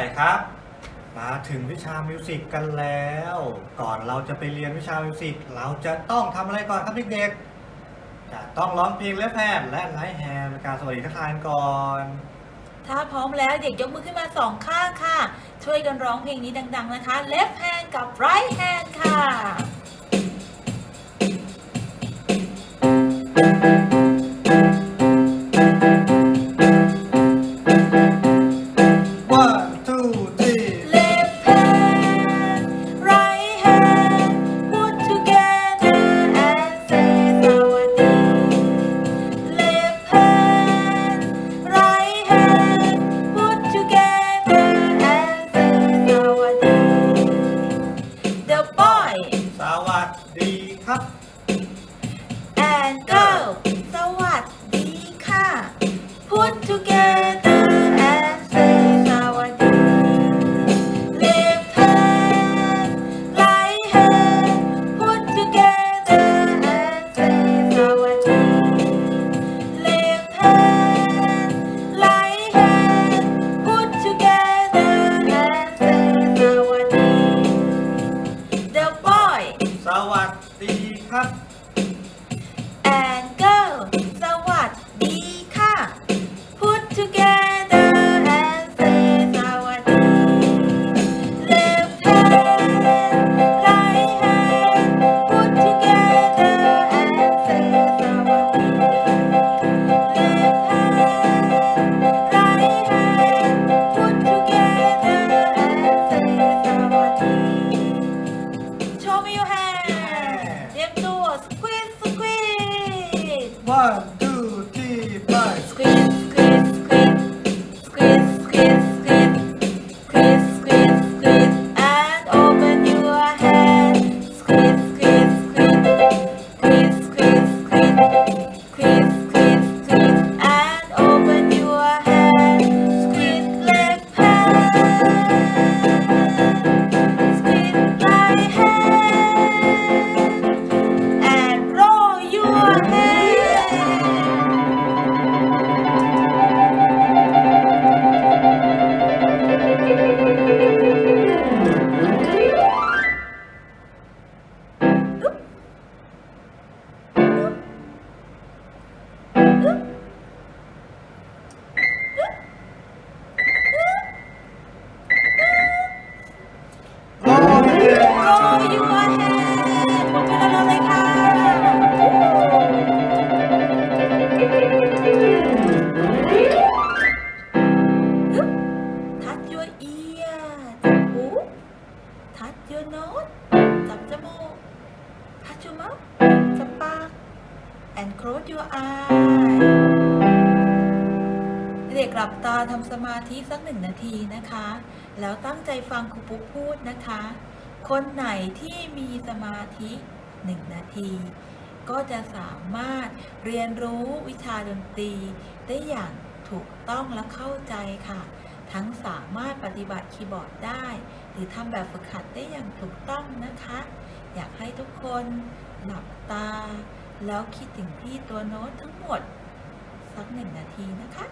ร่ครับ มาถึงวิชามิวสิกกันแล้ว ก่อนเราจะไปเรียนวิชามิวสิกเราจะต้องทำอะไรก่อนครับเด็กๆจะต้องร้องเพลงและแพนและไลฟ์แฮนด์เป็นการสวัสดีทักทายกันก่อน ถ้าพร้อมแล้วเด็กยกมือขึ้นมาสองข้างค่ะ ช่วยกันร้องเพลงนี้ดัง ๆ นะคะ left hand กับ right hand ค่ะ one Huh? แล้วตั้งใจฟังครูปุ๊กพูดนะคะ คนไหนที่มีสมาธิหนึ่งนาที ก็จะสามารถเรียนรู้วิชาดนตรี ได้อย่างถูกต้องและเข้าใจค่ะ ทั้งสามารถปฏิบัติคีย์บอร์ดได้ หรือทำแบบฝึกหัดได้อย่างถูกต้องนะคะ อยากให้ทุกคนหลับตา แล้วคิดถึงที่ตัวโน้ตทั้งหมด สักหนึ่งนาทีนะคะ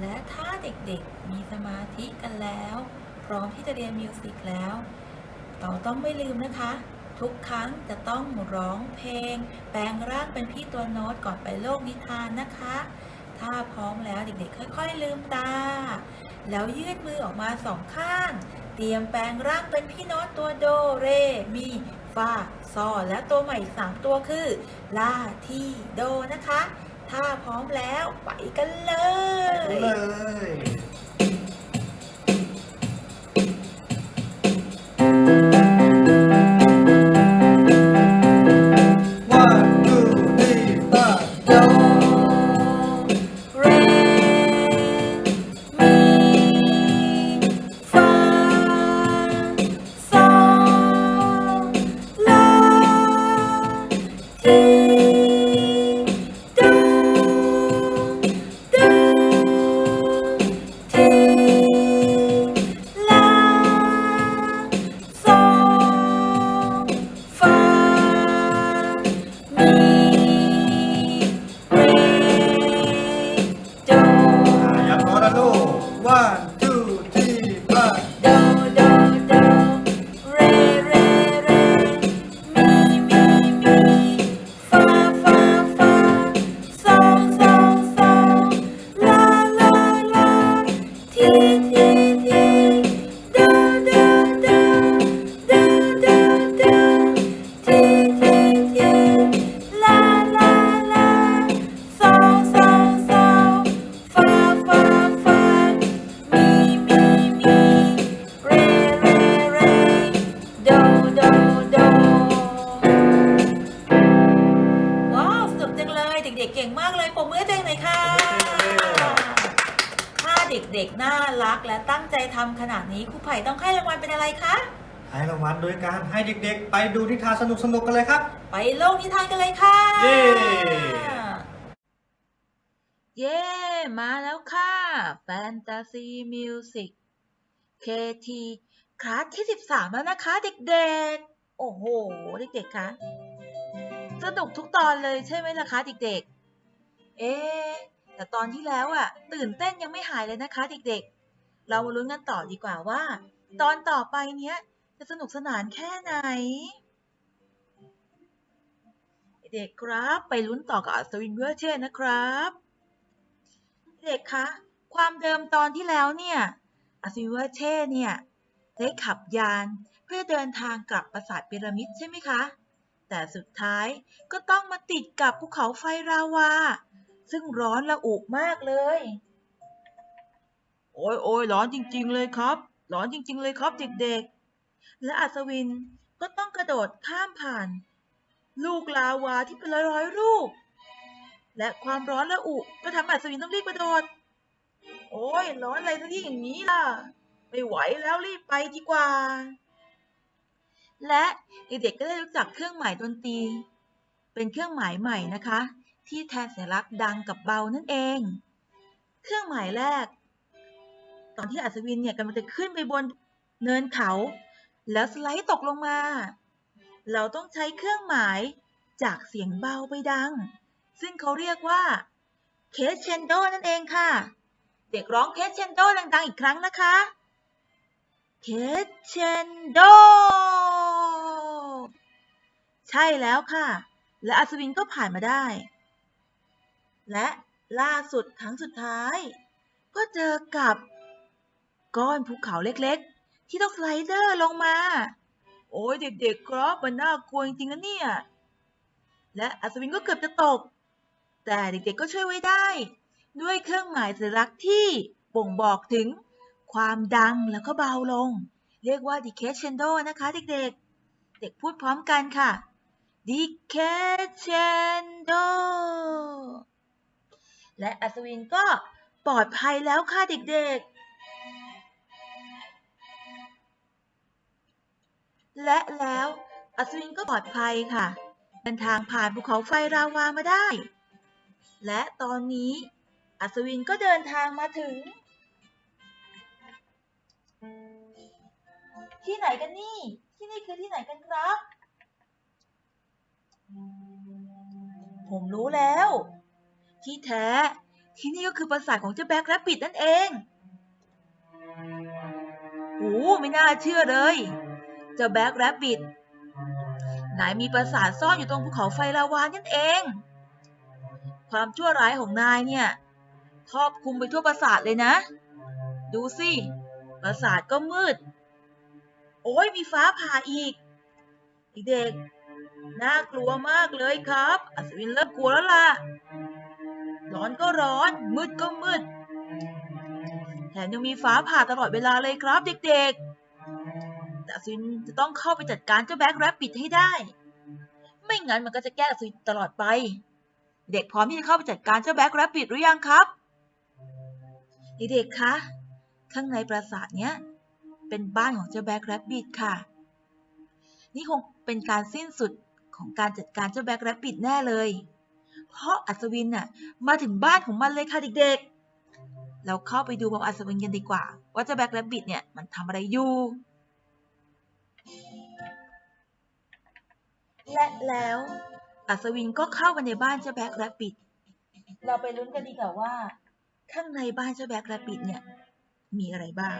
และถ้าเด็กๆ มีสมาธิกันแล้ว พร้อมที่จะเรียนมิวสิกแล้ว เราต้องไม่ลืมนะคะ ทุกครั้งจะต้องร้องเพลง แปลงร่างเป็นพี่ตัวโน้ตก่อนไปโลกนิทานนะคะ ถ้าพร้อมแล้วเด็กๆ ค่อย ๆ ลืมตา แล้วยืดมือออกมาสองข้าง เตรียมแปลงร่างเป็นพี่โน้ตตัวโดเรมีฟาซอและตัวใหม่อีกสามตัวคือลาทีโดนะคะ ถ้าพร้อมแล้วไปกันเลย เลย ดูนิทานสนุกๆกันเลยครับ ไปโลกนิทานกันเลยค่ะ เย้ เย้ มาแล้วค่ะ แฟนตาซีมิวสิก KT คลาสที่ 13 แล้วนะคะเด็กๆ โอ้โห เด็กๆ คะสนุกทุกตอนเลยใช่ไหมล่ะคะเด็กๆ เอ๊ะแต่ตอนที่แล้วอะตื่นเต้นยังไม่หายเลยนะคะเด็กๆ เรามาลุ้นกันต่อดีกว่าว่า ตอนต่อไปเนี้ยจะสนุกสนานแค่ไหนเด็กครับ ไปลุ้นต่อกับอัศวินเวอร์เชนนะครับ เด็กคะ ความเดิมตอนที่แล้วเนี่ย อัศวินเวอร์เชนเนี่ย ได้ขับยานเพื่อเดินทางกลับปราสาทพีระมิดใช่ไหมคะ แต่สุดท้ายก็ต้องมาติดกับภูเขาไฟราวา ซึ่งร้อนระอุมากเลย โอ้ยโอ้ยร้อนจริง ๆ เลยครับ ร้อนจริง ๆ เลยครับเด็กๆ และอัศวินก็ต้องกระโดดข้ามผ่าน ลูกลาวาที่เป็นร้อยๆลูก และความร้อนระอุก็ทำให้อัศวินต้องรีบกระโดด โอ้ยร้อนอะไรซะที่อย่างนี้ล่ะ ไม่ไหวแล้วรีบไปดีกว่า และเด็กๆก็ได้รู้จักเครื่องหมายดนตรี เป็นเครื่องหมายใหม่นะคะ ที่แทนสัญลักษณ์ดังกับเบานั่นเอง เครื่องหมายแรก ตอนที่อัศวินเนี่ยกำลังจะขึ้นไปบนเนินเขา แล้วสไลด์ตกลงมา เราต้องใช้เครื่องหมายจากเสียงเบาไปดัง ซึ่งเขาเรียกว่าเคสเชนโดนั่นเองค่ะ เด็กร้องเคสเชนโดดังๆ อีกครั้งนะคะเคสเชนโดใช่แล้วค่ะ และอัศวินก็ผ่านมาได้ และล่าสุดครั้งสุดท้าย ก็เจอกับก้อนภูเขาเล็กๆ ที่ต้องสไลเดอร์ลงมา โอ้ยเด็กๆครับมันน่ากลัวจริงๆนะเนี่ย และอัศวินก็เกือบจะตก แต่เด็กๆก็ช่วยไว้ได้ ด้วยเครื่องหมายสัญลักษณ์ที่บ่งบอกถึงความดังแล้วก็เบาลง เรียกว่า decrescendo นะคะเด็กๆ เด็กพูดพร้อมกันค่ะ decrescendo และอัศวินก็ปลอดภัยแล้วค่ะเด็กๆ และแล้วอัศวินก็ปลอดภัยค่ะ เดินทางผ่านภูเขาไฟราวามาได้ และตอนนี้อัศวินก็เดินทางมาถึง ที่ไหนกันนี่ ที่นี่คือที่ไหนกันครับ ผมรู้แล้ว ที่แท้ ที่นี่ก็คือปราสาทของเจ้าแบ็คแรปปิดนั่นเองโอ้ไม่น่าเชื่อเลย เจ้าแบ็คแรปปิดนายมีปราสาทซ่อนอยู่ตรงภูเขาไฟลาวานั่นเอง ความชั่วร้ายของนายเนี่ยครอบคลุมไปทั่วปราสาทเลยนะ ดูสิ ปราสาทก็มืด โอ้ยมีฟ้าผ่าอีก เด็กๆน่ากลัวมากเลยครับ อัศวินเริ่มกลัวแล้วล่ะ ร้อนก็ร้อน มืดก็มืด แถมยังมีฟ้าผ่าตลอดเวลาเลยครับเด็กๆ แต่อัศวินจะต้องเข้าไปจัดการเจ้าแบ็คแรปปิดให้ได้ ไม่งั้นมันก็จะแก้อัศวินตลอดไป เด็กพร้อมที่จะเข้าไปจัดการเจ้าแบ็คแรปปิดหรือยังครับเด็กๆคะข้างในปราสาทเนี้ยเป็นบ้านของเจ้าแบ็คแรปปิดค่ะ นี่คงเป็นการสิ้นสุดของการจัดการเจ้าแบ็คแรปปิดแน่เลย เพราะอัศวินน่ะมาถึงบ้านของมันเลยค่ะเด็กๆ เราเข้าไปดูบออัศวินกันดีกว่า ว่าเจ้าแบ็คแรปปิดเนี่ยมันทำอะไรอยู่ และแล้วอัศวินก็เข้าไปในบ้านเจ้าแบ็คแรปปิด เราไปลุ้นกันดีกว่าว่า ข้างในบ้านเจ้าแบ็คแรปปิดเนี่ย มีอะไรบ้าง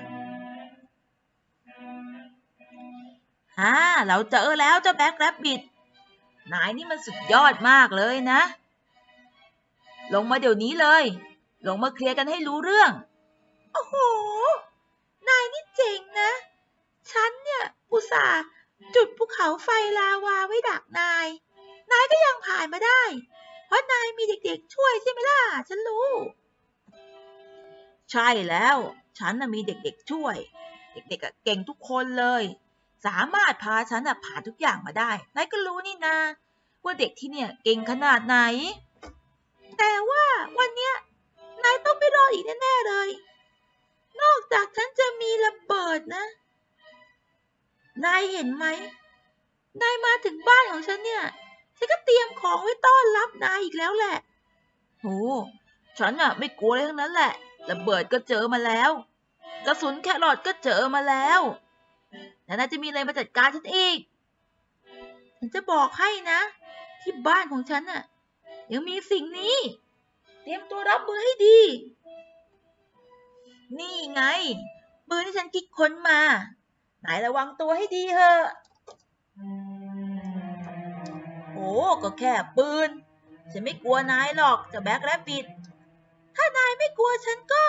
อ่าเราเจอแล้วเจ้าแบ็คแรปปิด นายนี่มันสุดยอดมากเลยนะ ลงมาเดี๋ยวนี้เลย ลงมาเคลียร์กันให้รู้เรื่อง โอ้โห นายนี่เจ๋งนะ ฉันเนี่ย อุตส่าห์จุดภูเขาไฟลาวาไว้ดักนาย นายก็ยังผ่านมาได้ เพราะนายมีเด็กๆช่วยใช่ไหมล่ะ ฉันรู้ ใช่แล้ว ฉันน่ะมีเด็กๆช่วย เด็กๆเก่งทุกคนเลย สามารถพาฉันน่ะผ่านทุกอย่างมาได้ นายก็รู้นี่นาว่าเด็กที่เนี่ยเก่งขนาดไหน แต่ว่าวันเนี้ยนายต้องไม่รออีกแน่ๆเลย นอกจากฉันจะมีระเบิดนะ นายเห็นไหม นายมาถึงบ้านของฉันเนี่ย ฉันก็เตรียมของไว้ต้อนรับนายอีกแล้วแหละโอ้ฉันอะไม่กลัวอะไรทั้งนั้นแหละ ระเบิดก็เจอมาแล้ว กระสุนแครอทก็เจอมาแล้วแล้วนายจะมีอะไรมาจัดการฉันอีก ฉันจะบอกให้นะ ที่บ้านของฉันน่ะยังมีสิ่งนี้ เตรียมตัวรับมือให้ดี นี่ไงปืนที่ฉันคิดค้นมา นายระวังตัวให้ดีเถอะโอ้ก็แค่ปืน ฉันไม่กลัวนายหรอกจะแบ็คแรบบิด ถ้านายไม่กลัวฉันก็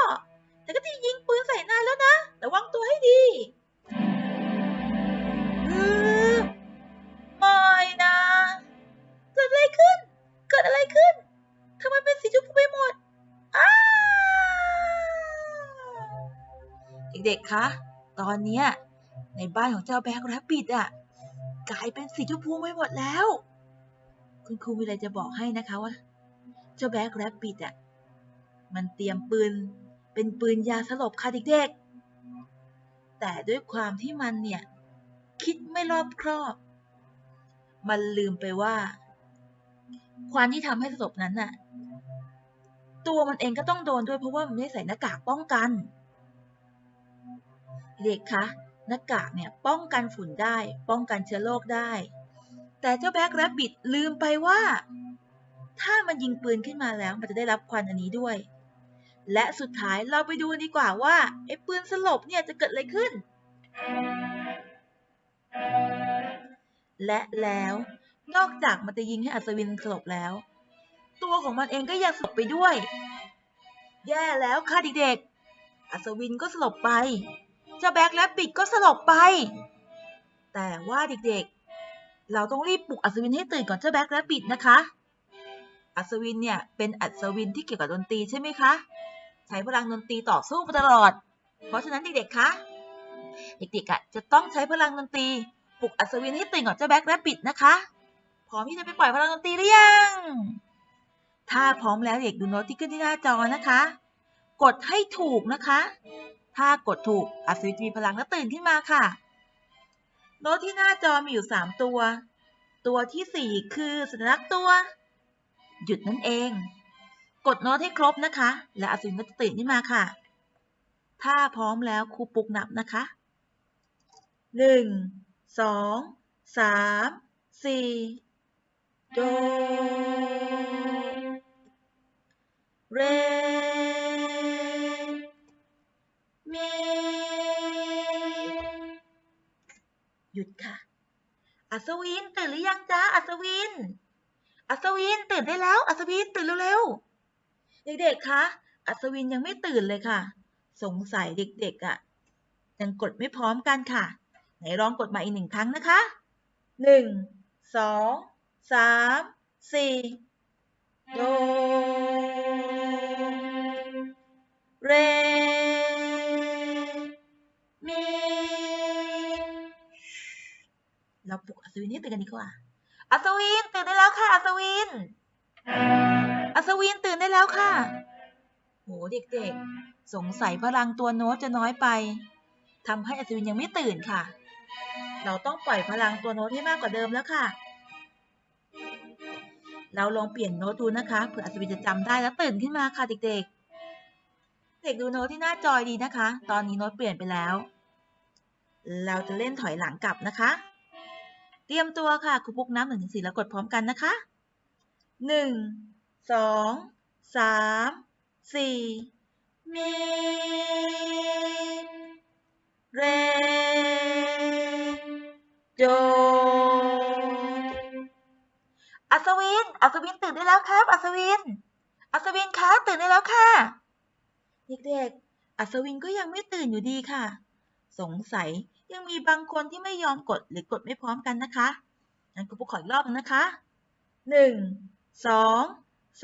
ฉันก็จะยิงปืนใส่นายแล้วนะ ระวังตัวให้ดีอือไม่นะ เกิดอะไรขึ้น เกิดอะไรขึ้นทำไมเป็นสีชมพูไปหมดอ้าเด็กๆ คะ ตอนเนี้ย ในบ้านของเจ้าแบ็คแรบบิดอะกลายเป็นสีชมพูไปหมดแล้ว คุณครูมีอะไรจะบอกให้นะคะว่า เจ้าแบ็คแรบบิดอะมันเตรียมปืน เป็นปืนยาสลบค่ะเด็กๆ แต่ด้วยความที่มันเนี่ย คิดไม่รอบครอบ มันลืมไปว่า ความที่ทำให้สลบนั้นน่ะ ตัวมันเองก็ต้องโดนด้วยเพราะว่ามันไม่ใส่หน้ากากป้องกัน เด็กคะ หน้ากากเนี่ยป้องกันฝุ่นได้ ป้องกันเชื้อโรคได้ แต่เจ้าแบ็กแรบบิทลืมไปว่า ถ้ามันยิงปืนขึ้นมาแล้วมันจะได้รับควันอันนี้ด้วย และสุดท้ายเราไปดูดีกว่าว่าไอ้ปืนสลบเนี่ยจะเกิดอะไรขึ้น และแล้วนอกจากมันจะยิงให้อัศวินสลบแล้ว ตัวของมันเองก็ยังสลบไปด้วย แย่แล้วค่ะเด็กๆอัศวินก็สลบไป จ้าแบ็คและปิดก็สลบไป แต่ว่าเด็กๆ เราต้องรีบปลุกอัศวินให้ตื่นก่อนเจ้าแบ็คและปิดนะคะ อัศวินเนี่ยเป็นอัศวินที่เกี่ยวกับดนตรีใช่ไหมคะ ใช้พลังดนตรีต่อสู้มาตลอด เพราะฉะนั้นเด็กๆ คะ เด็กๆอะจะต้องใช้พลังดนตรีปลุกอัศวินให้ตื่นก่อนเจ้าแบ็คและปิดนะคะ พร้อมที่จะไปปล่อยพลังดนตรีหรือยัง ถ้าพร้อมแล้วเด็กดูโน้ตที่ขึ้นที่หน้าจอนะคะ กดให้ถูกนะคะ ถ้ากดถูกอัศวินมีพลังและตื่นขึ้นมาค่ะ โน้ตที่หน้าจอมีอยู่ 3 ตัว ตัวทีสี่4 คือสัญลักษณ์ตัว หยุดนั่นเอง กดโน้ตให้ครบนะคะ และอัศวินก็จะตื่นขึ้นมาค่ะ ถ้าพร้อมแล้วครูปุกนับนะคะหนึ่งสองสามสี่โด เร มหยุดค่ะ อัศวินตื่นหรือยังจ๊ะ อัศวิน อัศวินตื่นได้แล้ว อัศวินตื่นเร็วๆ เด็กๆ คะ อัศวินยังไม่ตื่นเลยค่ะ สงสัยเด็กๆอะ ยังกดไม่พร้อมกันค่ะ ไหนลองกดมาอีกหนึ่งครั้งนะคะหนึ่งสองสามสี่โด เร ศวินให้ตื่นกันดีกว่า อัศวินตื่นได้แล้วค่ะ อัศวิน อัศวินตื่นได้แล้วค่ะ โหเด็กๆ สงสัยพลังตัวโน้ตจะน้อยไปทำให้อัศวินยังไม่ตื่นค่ะ เราต้องปล่อยพลังตัวโน้ตให้มากกว่าเดิมแล้วค่ะ เราลองเปลี่ยนโน้ตดูนะคะเผื่ออัศวินจะจำได้แล้วตื่นขึ้นมาค่ะเด็กๆเด็กดูโน้ตที่หน้าจอยดีนะคะ ตอนนี้โน้ตเปลี่ยนไปแล้ว เราจะเล่นถอยหลังกลับนะคะ เตรียมตัวค่ะครูปุกน้ำหนึ่งถึงสี่แล้วกดพร้อมกันนะคะหนึ่งสองสามสี่มีเรโดอัศวิน อัศวินตื่นได้แล้วครับ อัศวิน อัศวินคะตื่นได้แล้วค่ะ เด็กๆ อัศวินก็ยังไม่ตื่นอยู่ดีค่ะ สงสัย ยังมีบางคนที่ไม่ยอมกดหรือกดไม่พร้อมกันนะคะงั้นครูปุ๊กขออีกรอบนึงนะคะหนึ่งสอง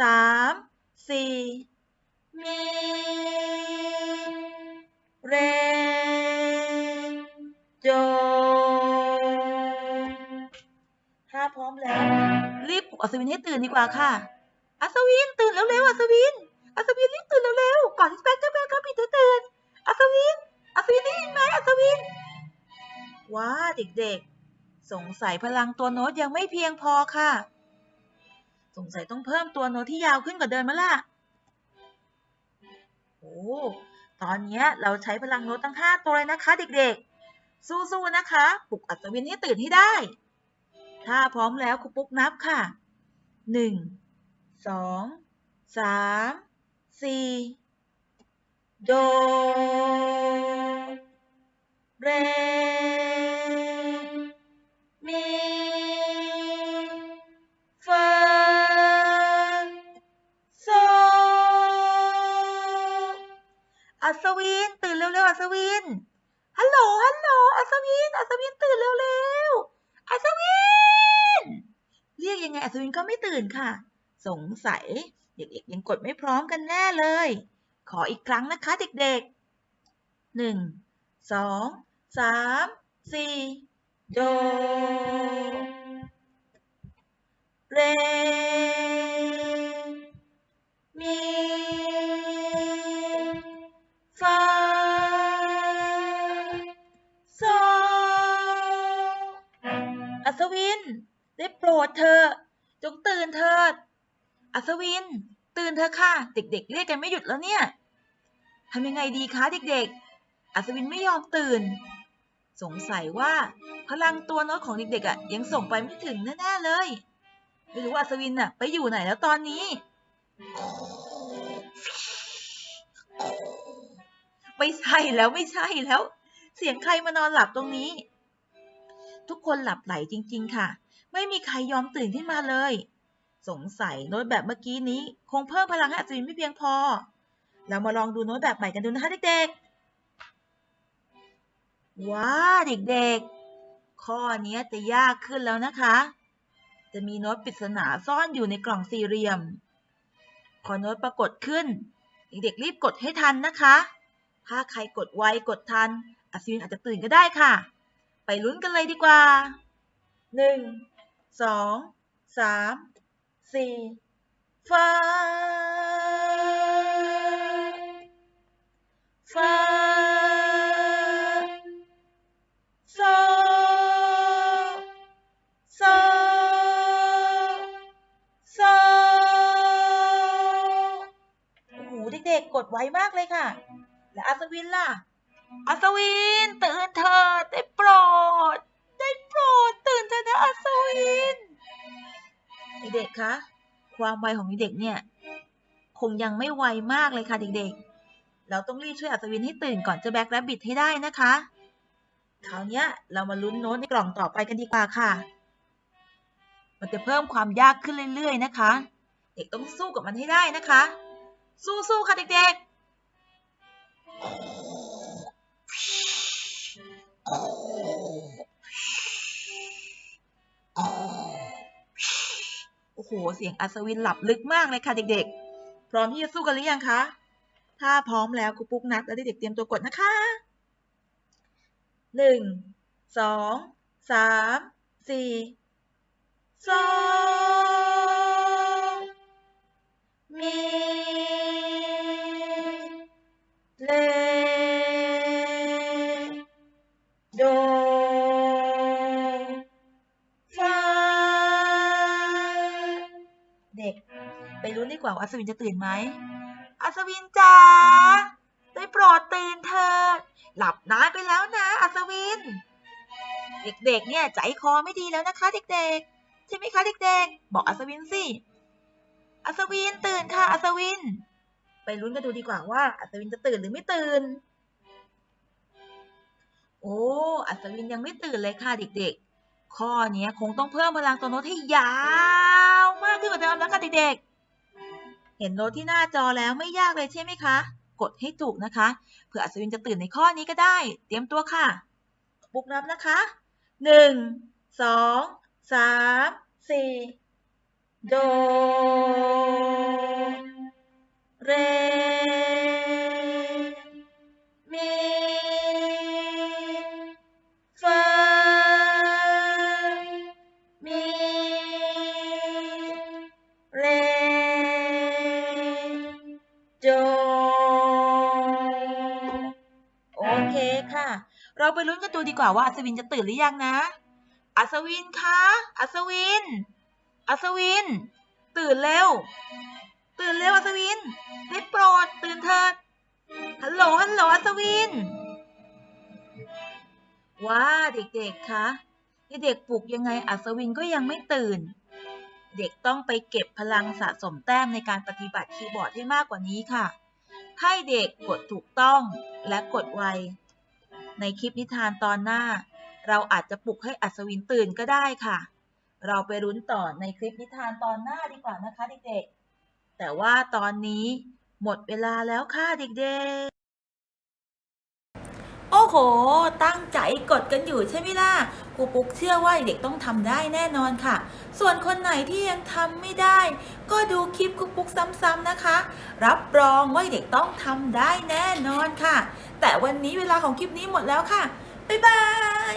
สามสี่มีเรโดถ้าพร้อมแล้ว รีบปลุกอัศวินให้ตื่นดีกว่าค่ะ อัศวินตื่นเร็วๆอัศวิน อัศวินรีบตื่นเร็วๆก่อนที่แป๊กจะแป๊กจะปิดจะตื่น อัศวินว้าเด็กๆ สงสัยพลังตัวโน้ตยังไม่เพียงพอค่ะ สงสัยต้องเพิ่มตัวโน้ตที่ยาวขึ้นกว่าเดิมแล้วล่ะโอ้ตอนนี้เราใช้พลังโน้ตตั้ง 5 ตัวเลยนะคะเด็กๆ สู้ๆนะคะ ปลุกอัศวินให้ตื่นให้ได้ ถ้าพร้อมแล้วครูปุ๊กนับค่ะ 1 2 3 4 โด เรมีฟาโซอัศวิน ตื่นเร็วๆอัศวิน ฮัลโหล ฮัลโหล อัศวิน อัศวินตื่นเร็วๆ อัศวิน เรียกยังไงอัศวินก็ไม่ตื่นค่ะ สงสัยเด็กๆยังกดไม่พร้อมกันแน่เลย ขออีกครั้งนะคะเด็กๆหนึ่งสอง สามสี่โดเรมีฟาโซอัศวิน ได้โปรดเธอ จงตื่นเถิดอัศวิน ตื่นเถอค่ะ เด็กๆ เรียกกันไม่หยุดแล้วเนี่ยทำยังไงดีคะเด็กๆ อัศวินไม่ยอมตื่น สงสัยว่าพลังตัวน้ตของเด็กๆอะยังส่งไปไม่ถึงแน่ๆเลย ไม่รู้ว่าอัศวินน่ะไปอยู่ไหนแล้วตอนนี้ ไม่ใช่แล้วไม่ใช่แล้ว เสียงใครมานอนหลับตรงนี้ ทุกคนหลับไหลจริง ๆ ค่ะ ไม่มีใครยอมตื่นขึ้นมาเลย สงสัยโน้ตแบบเมื่อกี้นี้ คงเพิ่มพลังให้อัศวินไม่เพียงพอ เรามาลองดูโน้ตแบบใหม่กันดูนะคะเด็กๆ ว้าเด็กๆ ข้อนี้จะยากขึ้นแล้วนะคะ จะมีโน้ตปริศนาซ่อนอยู่ในกล่องสี่เหลี่ยม พอโน้ตปรากฏขึ้น เด็กๆรีบกดให้ทันนะคะ ถ้าใครกดไวกดทันอัศวินอาจจะตื่นก็ได้ค่ะ ไปลุ้นกันเลยดีกว่าหนึ่งสองสามสี่ฟ้าฟ้า เด็กๆกดไวมากเลยค่ะ และอัศวินล่ะ อัศวินตื่นเถิดได้โปรด ได้โปรดตื่นเถิดนะอัศวิน เด็กๆคะความไวของเด็กเนี่ย คงยังไม่ไวมากเลยค่ะเด็กๆ เราต้องรีบช่วยอัศวินให้ตื่นก่อนจะแบ็กแรบบิทให้ได้นะคะคราวนี้เรามาลุ้นโน้ตในกล่องต่อไปกันดีกว่าค่ะ มันจะเพิ่มความยากขึ้นเรื่อยๆนะคะ เด็กต้องสู้กับมันให้ได้นะคะ สู้ๆค่ะเด็กๆ โอ้โห เสียงอัศวินหลับลึกมากเลยค่ะเด็กๆ พร้อมที่จะสู้กันหรือยังคะ ถ้าพร้อมแล้วครูปุ๊กนับแล้วเด็กๆเตรียมตัวกดนะคะ หนึ่ง สอง สาม สี่ ส ล่าอัศวินจะตื่นไหมอัศวินจ๋าได้โปรดตื่นเถิดหลับนานไปแล้วนะ อัศวิน เด็กๆ เนี่ยใจคอไม่ดีแล้วนะคะ เด็กๆ ใช่ไหมคะเด็กๆ บอกอัศวินสิอัศวินตื่นค่ะอัศวิน ไปลุ้นกันดูดีกว่าว่า อัศวินจะตื่นหรือไม่ตื่น โอ้อัศวินยังไม่ตื่นเลยค่ะเด็กๆ ข้อเนี้ยคงต้องเพิ่มพลังตัวโน้ตให้ยาว มากขึ้นกว่าเดิมแล้วค่ะเด็กๆ เห็นโน้ตที่หน้าจอแล้วไม่ยากเลยใช่ไหมคะ กดให้ถูกนะคะ เผื่ออัศวินจะตื่นในข้อนี้ก็ได้ เตรียมตัวค่ะ บุกนับนะคะหนึ่งสองสามสี่โด เร ไปลุ้นกันดูดีกว่าว่าอัศวินจะตื่นหรือยังนะ อัศวินคะ อัศวิน อัศวิน ตื่นเร็ว ตื่นเร็วอัศวิน ได้โปรดตื่นเถิด ฮัลโหล ฮัลโหล อัศวิน ว้าเด็กๆ คะ เด็กๆปลุกยังไงอัศวินก็ยังไม่ตื่น เด็กต้องไปเก็บพลังสะสมแต้มในการปฏิบัติคีย์บอร์ดให้มากกว่านี้ค่ะ ให้เด็กกดถูกต้องและกดไว ในคลิปนิทานตอนหน้า เราอาจจะปลุกให้อัศวินตื่นก็ได้ค่ะ เราไปรุ้นต่อในคลิปนิทานตอนหน้าดีกว่านะคะเด็กๆ แต่ว่าตอนนี้หมดเวลาแล้วค่ะเด็กๆ โห ตั้งใจกดกันอยู่ใช่ไหมล่ะครูปุ๊กเชื่อว่าเด็กต้องทำได้แน่นอนค่ะ ส่วนคนไหนที่ยังทำไม่ได้ ก็ดูคลิปครูปุ๊กซ้ำๆนะคะ รับรองว่าเด็กต้องทำได้แน่นอนค่ะ แต่วันนี้เวลาของคลิปนี้หมดแล้วค่ะ บ๊ายบาย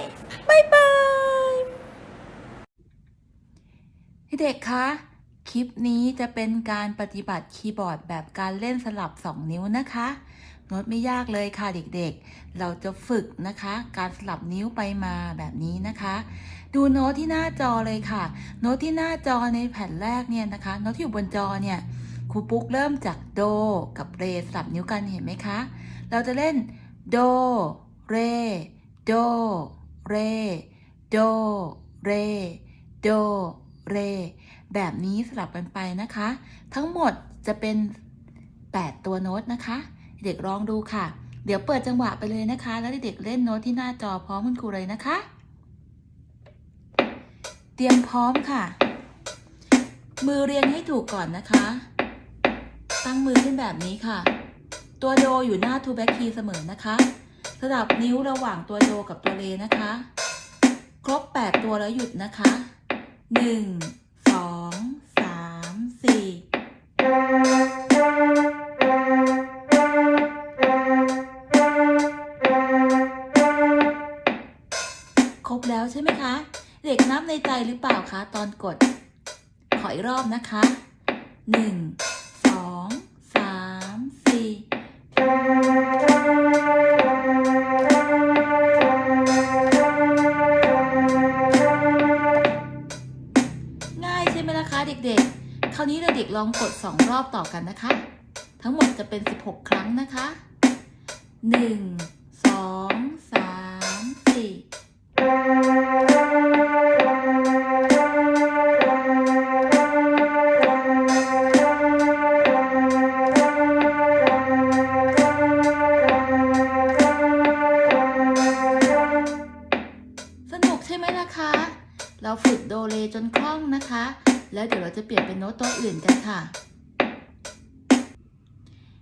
บ๊ายบายเด็กคะคลิปนี้จะเป็นการปฏิบัติคีย์บอร์ดแบบการเล่นสลับ 2 นิ้วนะคะ โน้ตไม่ยากเลยค่ะเด็กๆ เราจะฝึกนะคะ การสลับนิ้วไปมาแบบนี้นะคะ ดูโน้ตที่หน้าจอเลยค่ะ โน้ตที่หน้าจอในแผ่นแรกเนี่ยนะคะ โน้ตที่อยู่บนจอเนี่ยครูปุ๊กเริ่มจากโดกับเรสลับนิ้วกันเห็นไหมคะ เราจะเล่นโดเรโดเรโดเรโดเรแบบนี้สลับกันไปนะคะ ทั้งหมดจะเป็น 8 ตัวโน้ตนะคะ เด็กลองดูค่ะ เดี๋ยวเปิดจังหวะไปเลยนะคะ แล้วเด็กเล่นโน้ตที่หน้าจอพร้อมคุณครูเลยนะคะ เตรียมพร้อมค่ะ มือเรียงให้ถูกก่อนนะคะ ตั้งมือขึ้นแบบนี้ค่ะ ตัวโดอยู่หน้า to back key เสมอนะคะสลับนิ้วระหว่างตัวโดกับตัวเรนะคะ ครบ 8 ตัวแล้วหยุดนะคะ 1 2 3 4 ช่ไหมคะ เด็กนับในใจหรือเปล่าคะ ตอนกด ขออีกรอบนะคะหนึ่งสองสามสี่ง่ายใช่ไหมล่ะคะ เด็กๆ คราวนี้เราเด็กลองกดสองรอบต่อกันนะคะ ทั้งหมดจะเป็น 16 ครั้งนะคะหนึ่งสองสามสี่ สนุกใช่ไหมล่ะคะ เราฝึกโดเรจนคล่องนะคะ แล้วเดี๋ยวเราจะเปลี่ยนเป็นโน้ตตัวอื่นกันค่ะ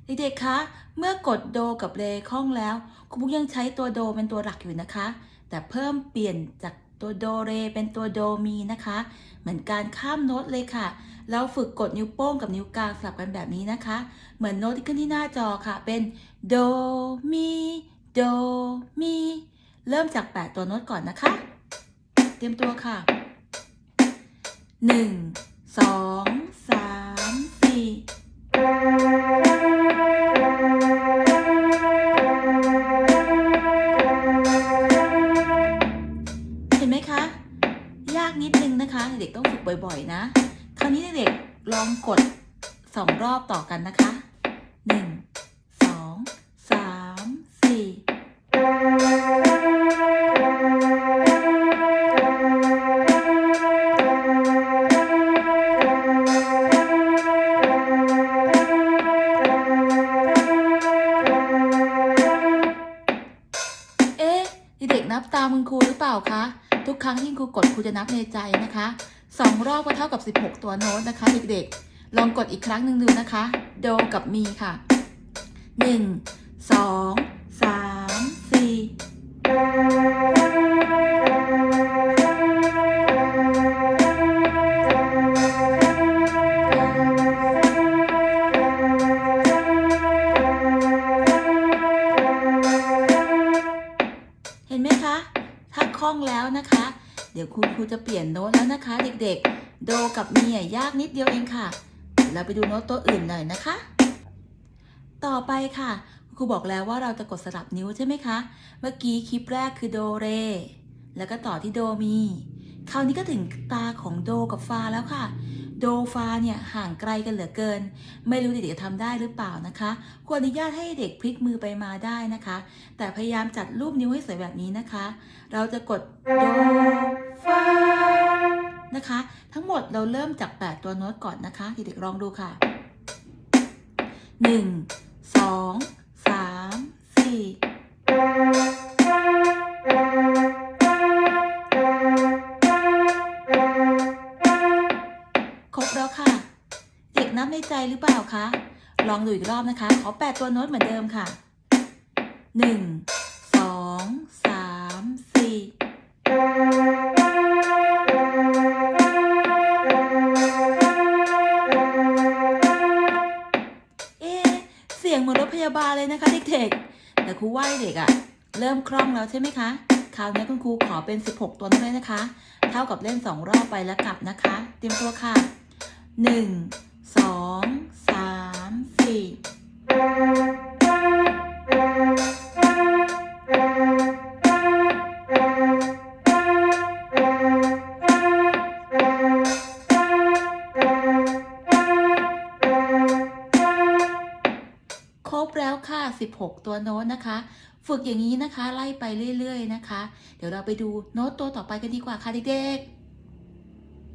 เด็กๆคะ เมื่อกดโดกับเรคล่องแล้ว ครูบุ๊กยังใช้ตัวโดเป็นตัวหลักอยู่นะคะ แต่เพิ่มเปลี่ยนจากตัวโดเรเป็นตัวโดมีนะคะ เหมือนการข้ามโน้ตเลยค่ะ เราฝึกกดนิ้วโป้งกับนิ้วกลางสลับกันแบบนี้นะคะ เหมือนโน้ตที่ขึ้นที่หน้าจอค่ะ เป็นโดมีโดมีเริ่มจาก 8 ตัวโน้ตก่อนนะคะ เตรียมตัวค่ะ 1 2 3 4 นะคะเด็กต้องฝึกบ่อย ๆ นะ คราวนี้เด็กลองกด2รอบต่อกันนะคะ1 2 3 4เอ๊ะเด็กๆนับตามคุณครูหรือเปล่าคะ ทุกครั้งที่ครูกดครูจะนับในใจนะคะสองรอบก็เท่ากับ 16 ตัวโน้ตนะคะ เด็กๆ ลองกดอีกครั้งหนึ่งดูนะคะ โดกับมีค่ะ 1 2 3 ดี๋ยวคุณครูจะเปลี่ยนโน้ตแล้วนะคะ เด็กๆ โดกับมีอะยากนิดเดียวเองค่ะ เราไปดูโน้ตตัวอื่นหน่อยนะคะ ต่อไปค่ะครูบอกแล้วว่าเราจะกดสลับนิ้วใช่ไหมคะ เมื่อกี้คลิปแรกคือโดเร แล้วก็ต่อที่โดมี คราวนี้ก็ถึงตาของโดกับฟาแล้วค่ะ โดฟาเนี่ยห่างไกลกันเหลือเกิน ไม่รู้เด็กๆจะทำได้หรือเปล่านะคะ ควรอนุญาตให้เด็กพลิกมือไปมาได้นะคะ แต่พยายามจัดรูปนิ้วให้สวยแบบนี้นะคะ เราจะกดโด นะคะ ทั้งหมดเราเริ่มจาก 8 ตัวโน้ตก่อนนะคะเด็กๆลองดูค่ะ 1 2 3 4ครบแล้วค่ะ เด็กนับในใจหรือเปล่าคะ ลองดูอีกรอบนะคะ ขอ8ตัวโน้ตเหมือนเดิมค่ะ 1 2 3 บาลเลยนะคะเด็กๆ แต่ครูว่าเด็กอะเริ่มคล่องแล้วใช่ไหมคะ คราวนี้คุณครูขอเป็น 16 ตัวด้วยนะคะ เท่ากับเล่น 2 รอบไปแล้วกลับนะคะ เตรียมตัวค่ะ 1 2 3 4 16 ตัวโน้ตนะคะ ฝึกอย่างนี้นะคะ ไล่ไปเรื่อย ๆ นะคะ เดี๋ยวเราไปดูโน้ตตัวต่อไปกันดีกว่าค่ะเด็ก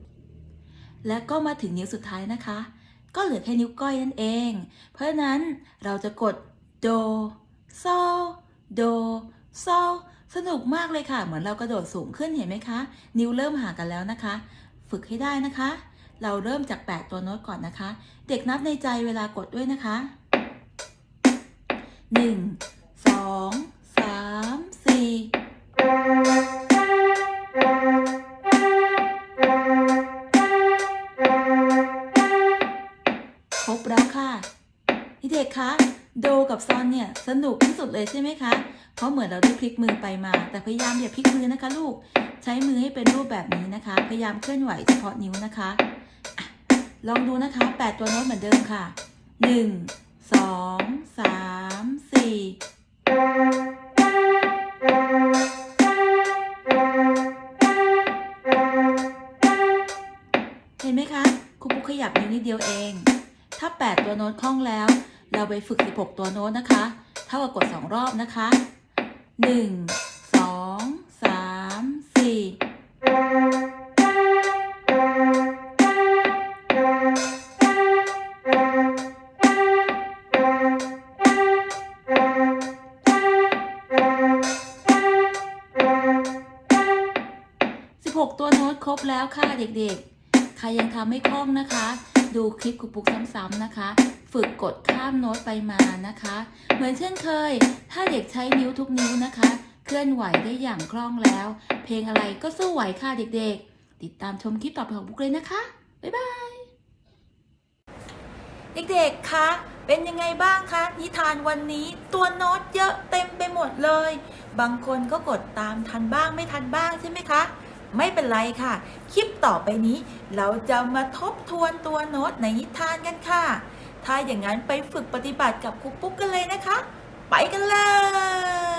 ๆ และก็มาถึงนิ้วสุดท้ายนะคะ ก็เหลือแค่นิ้วก้อยนั่นเอง เพราะฉะนั้นเราจะกดโดโซโดโซสนุกมากเลยค่ะ เหมือนเรากระโดดสูงขึ้นเห็นไหมคะ นิ้วเริ่มห่างกันแล้วนะคะ ฝึกให้ได้นะคะ เราเริ่มจาก 8 ตัวโน้ตก่อนนะคะ เด็กนับในใจเวลากดด้วยนะคะ หนึ่งสองสามสี่ครบแล้วค่ะเด็กคะโดกับซอนเนี่ยสนุกที่สุดเลยใช่ไหมคะ เพราะเหมือนเราได้พลิกมือไปมา แต่พยายามอย่าพลิกมือนะคะลูก ใช้มือให้เป็นรูปแบบนี้นะคะ พยายามเคลื่อนไหวเฉพาะนิ้วนะคะอะลองดูนะคะ 8 ตัวโน้ตเหมือนเดิมค่ะ 1 2 3 4เห็นไหมคะครูปุ๊กขยับนิ้วนิดเดียวเอง ถ้า 8 ตัวโน้ตคล่องแล้ว เราไปฝึก 16 ตัวโน้ตนะคะ เท่ากับกด 2 รอบนะคะ 1 2 แล้วค่ะเด็กๆ ใครยังทำไม่คล่องนะคะ ดูคลิปครูปุ๊กซ้ำๆนะคะ ฝึกกดข้ามโน้ตไปมานะคะ เหมือนเช่นเคย ถ้าเด็กใช้นิ้วทุกนิ้วนะคะ เคลื่อนไหวได้อย่างคล่องแล้ว เพลงอะไรก็สู้ไหวค่ะเด็กๆ ติดตามชมคลิปต่อไปของบุ๊กเลยนะคะ บ๊ายบาย เด็กๆ คะ เป็นยังไงบ้างคะ นิทานวันนี้ตัวโน้ตเยอะเต็มไปหมดเลย บางคนก็กดตามทันบ้างไม่ทันบ้างใช่ไหมคะ ไม่เป็นไรค่ะ คลิปต่อไปนี้ เราจะมาทบทวนตัวโน้ตในนิทานกันค่ะ ถ้าอย่างนั้นไปฝึกปฏิบัติกับครูปุ๊กกันเลยนะคะ ไปกันเลย